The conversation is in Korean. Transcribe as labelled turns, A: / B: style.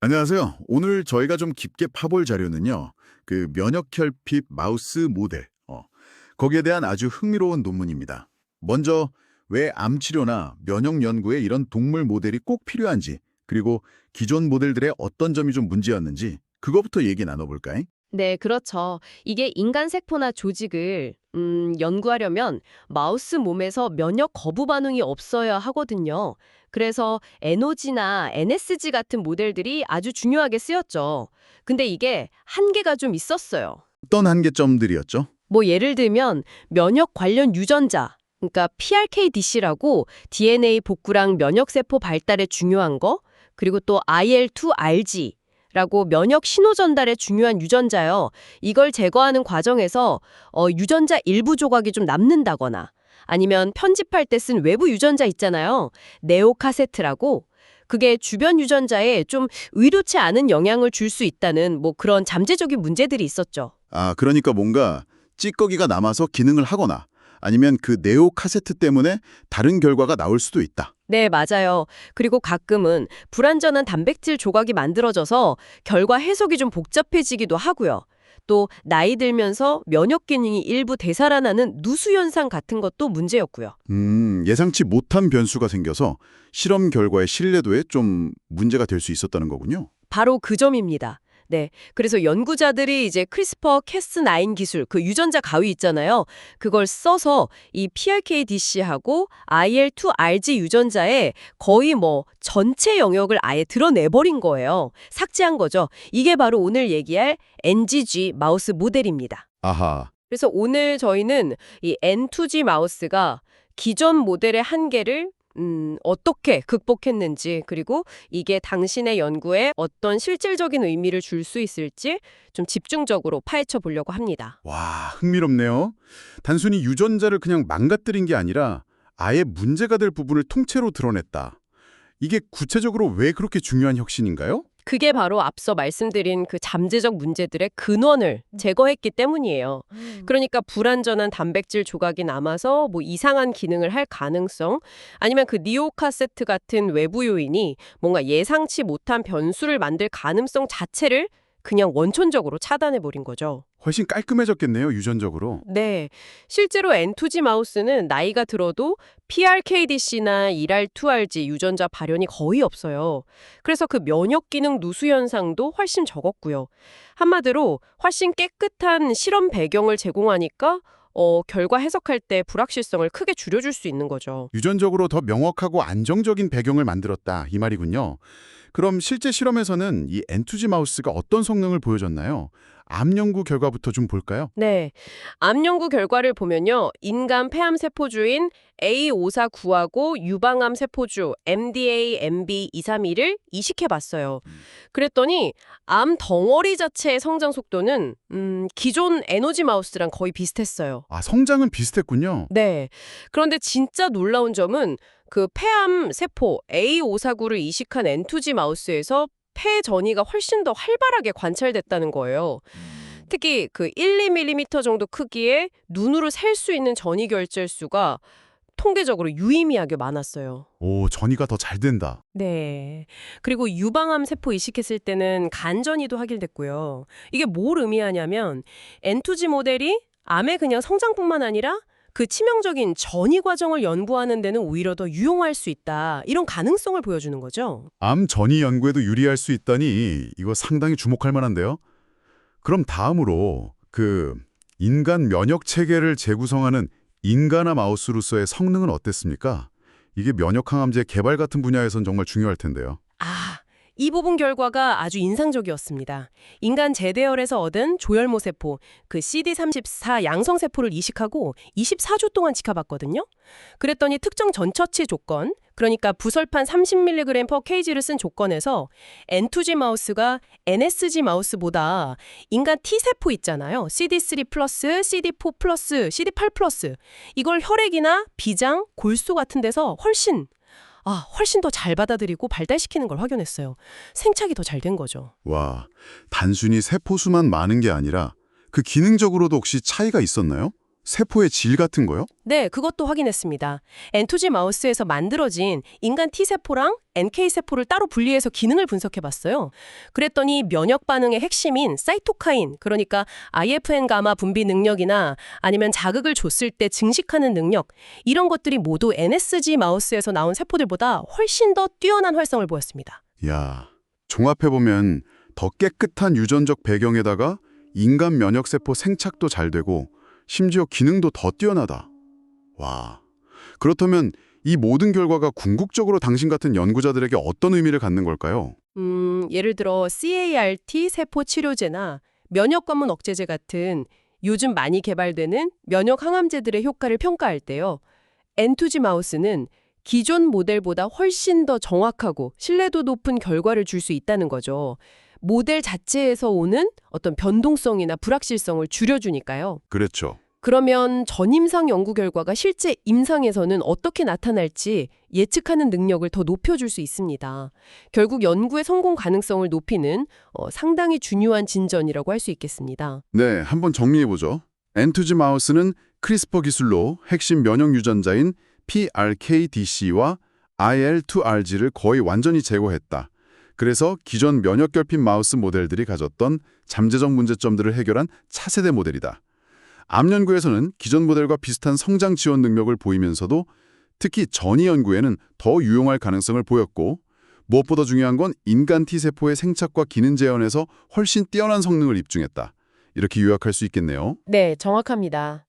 A: 안녕하세요. 오늘 저희가 좀 깊게 파볼 자료는요. 그 면역혈핍 마우스 모델. 어, 거기에 대한 아주 흥미로운 논문입니다. 먼저 왜 암치료나 면역 연구에 이런 동물 모델이 꼭 필요한지, 그리고 기존 모델들의 어떤 점이 좀 문제였는지 그거부터 얘기 나눠볼까요?
B: 네, 그렇죠. 이게 인간 세포나 조직을 음, 연구하려면 마우스 몸에서 면역 거부 반응이 없어야 하거든요. 그래서 NOG나 NSG 같은 모델들이 아주 중요하게 쓰였죠. 근데 이게 한계가 좀 있었어요.
A: 어떤 한계점들이었죠?
B: 뭐 예를 들면 면역 관련 유전자, 그러니까 PRKDC라고 DNA 복구랑 면역 세포 발달에 중요한 거, 그리고 또 IL2RG 라고 면역 신호 전달에 중요한 유전자요. 이걸 제거하는 과정에서 어, 유전자 일부 조각이 좀 남는다거나 아니면 편집할 때 쓴 외부 유전자 있잖아요. 네오카세트라고 그게 주변 유전자에 좀 의료치 않은 영향을 줄 수 있다는 뭐 그런 잠재적인 문제들이 있었죠.
A: 아, 그러니까 뭔가 찌꺼기가 남아서 기능을 하거나 아니면 그 네오 카세트 때문에 다른 결과가 나올 수도 있다.
B: 네, 맞아요. 그리고 가끔은 불완전한 단백질 조각이 만들어져서 결과 해석이 좀 복잡해지기도 하고요. 또 나이 들면서 면역 기능이 일부 되살아나는 누수 현상 같은 것도 문제였고요.
A: 음, 예상치 못한 변수가 생겨서 실험 결과의 신뢰도에 좀 문제가 될 수 있었다는 거군요.
B: 바로 그 점입니다. 네. 그래서 연구자들이 이제 크리스퍼 캐스9 기술, 그 유전자 가위 있잖아요. 그걸 써서 이 PRKDC하고 IL2RG 유전자에 거의 뭐 전체 영역을 아예 드러내버린 거예요. 삭제한 거죠. 이게 바로 오늘 얘기할 NGG 마우스 모델입니다.
A: 아하.
B: 그래서 오늘 저희는 이 N2G 마우스가 기존 모델의 한계를 음, 어떻게 극복했는지 그리고 이게 당신의 연구에 어떤 실질적인 의미를 줄 수 있을지 좀 집중적으로 파헤쳐 보려고 합니다.
A: 와, 흥미롭네요. 단순히 유전자를 그냥 망가뜨린 게 아니라 아예 문제가 될 부분을 통째로 드러냈다. 이게 구체적으로 왜 그렇게 중요한 혁신인가요?
B: 그게 바로 앞서 말씀드린 그 잠재적 문제들의 근원을 제거했기 때문이에요. 그러니까 불완전한 단백질 조각이 남아서 뭐 이상한 기능을 할 가능성 아니면 그 니오카세트 같은 외부 요인이 뭔가 예상치 못한 변수를 만들 가능성 자체를 그냥 원천적으로 차단해 버린 거죠.
A: 훨씬 깔끔해졌겠네요, 유전적으로.
B: 네. 실제로 N2G 마우스는 나이가 들어도 PRKDC나 1R2RG 유전자 발현이 거의 없어요. 그래서 그 면역 기능 누수 현상도 훨씬 적었고요. 한마디로 훨씬 깨끗한 실험 배경을 제공하니까 어, 결과 해석할 때 불확실성을 크게 줄여줄 수 있는 거죠.
A: 유전적으로 더 명확하고 안정적인 배경을 만들었다 이 말이군요. 그럼 실제 실험에서는 이 N2G 마우스가 어떤 성능을 보여줬나요? 암 연구 결과부터 좀 볼까요?
B: 네. 암 연구 결과를 보면요. 인간 폐암 세포주인 A549하고 유방암 세포주 MDA-MB232를 이식해 봤어요. 그랬더니 암 덩어리 자체의 성장 속도는 음, 기존 에너지 마우스랑 거의 비슷했어요.
A: 아, 성장은 비슷했군요.
B: 네. 그런데 진짜 놀라운 점은 그 폐암 세포 A549를 이식한 N2G 마우스에서 폐 전이가 훨씬 더 활발하게 관찰됐다는 거예요. 특히 그 1, 2mm 정도 크기의 눈으로 셀 수 있는 전이 결절수가 통계적으로 유의미하게 많았어요.
A: 오, 전이가 더 잘 된다.
B: 네. 그리고 유방암 세포 이식했을 때는 간전이도 확인됐고요. 이게 뭘 의미하냐면 N2G 모델이 암의 그냥 성장뿐만 아니라 그 치명적인 전이 과정을 연구하는 데는 오히려 더 유용할 수 있다. 이런 가능성을 보여주는 거죠.
A: 암 전이 연구에도 유리할 수 있다니 이거 상당히 주목할 만한데요. 그럼 다음으로 그 인간 면역 체계를 재구성하는 인간화 마우스로서의 성능은 어땠습니까? 이게 면역 항암제 개발 같은 분야에선 정말 중요할 텐데요.
B: 아, 이 부분 결과가 아주 인상적이었습니다. 인간 제대열에서 얻은 조혈모 세포, 그 CD34 양성 세포를 이식하고 24주 동안 지켜봤거든요. 그랬더니 특정 전처치 조건, 그러니까 부설판 30mg per kg를 쓴 조건에서 N2G 마우스가 NSG 마우스보다 인간 T세포 있잖아요. CD3 플러스, CD4 플러스, CD8 플러스. 이걸 혈액이나 비장, 골수 같은 데서 훨씬 아, 훨씬 더 잘 받아들이고 발달시키는 걸 확인했어요. 생착이 더 잘 된 거죠.
A: 와, 단순히 세포수만 많은 게 아니라 그 기능적으로도 혹시 차이가 있었나요? 세포의 질 같은 거요?
B: 네, 그것도 확인했습니다. 엔투지 마우스에서 만들어진 인간 T세포랑 NK세포를 따로 분리해서 기능을 분석해봤어요. 그랬더니 면역 반응의 핵심인 사이토카인, 그러니까 IFN 가마 분비 능력이나 아니면 자극을 줬을 때 증식하는 능력, 이런 것들이 모두 NSG 마우스에서 나온 세포들보다 훨씬 더 뛰어난 활성을 보였습니다.
A: 야, 종합해보면 더 깨끗한 유전적 배경에다가 인간 면역세포 생착도 잘 되고 심지어 기능도 더 뛰어나다. 와, 그렇다면 이 모든 결과가 궁극적으로 당신 같은 연구자들에게 어떤 의미를 갖는 걸까요?
B: 음, 예를 들어 CAR-T 세포 치료제나 면역 관문 억제제 같은 요즘 많이 개발되는 면역 항암제들의 효과를 평가할 때요. 엔투지 마우스는 기존 모델보다 훨씬 더 정확하고 신뢰도 높은 결과를 줄 수 있다는 거죠. 모델 자체에서 오는 어떤 변동성이나 불확실성을 줄여주니까요.
A: 그렇죠.
B: 그러면 전임상 연구 결과가 실제 임상에서는 어떻게 나타날지 예측하는 능력을 더 높여줄 수 있습니다. 결국 연구의 성공 가능성을 높이는 어, 상당히 중요한 진전이라고 할 수 있겠습니다.
A: 네, 한번 정리해보죠. 엔투지 마우스는 크리스퍼 기술로 핵심 면역 유전자인 PRKDC와 IL2RG를 거의 완전히 제거했다. 그래서 기존 면역 결핍 마우스 모델들이 가졌던 잠재적 문제점들을 해결한 차세대 모델이다. 암 연구에서는 기존 모델과 비슷한 성장 지원 능력을 보이면서도 특히 전이 연구에는 더 유용할 가능성을 보였고 무엇보다 중요한 건 인간 T세포의 생착과 기능 재현에서 훨씬 뛰어난 성능을 입증했다. 이렇게 요약할 수 있겠네요.
B: 네, 정확합니다.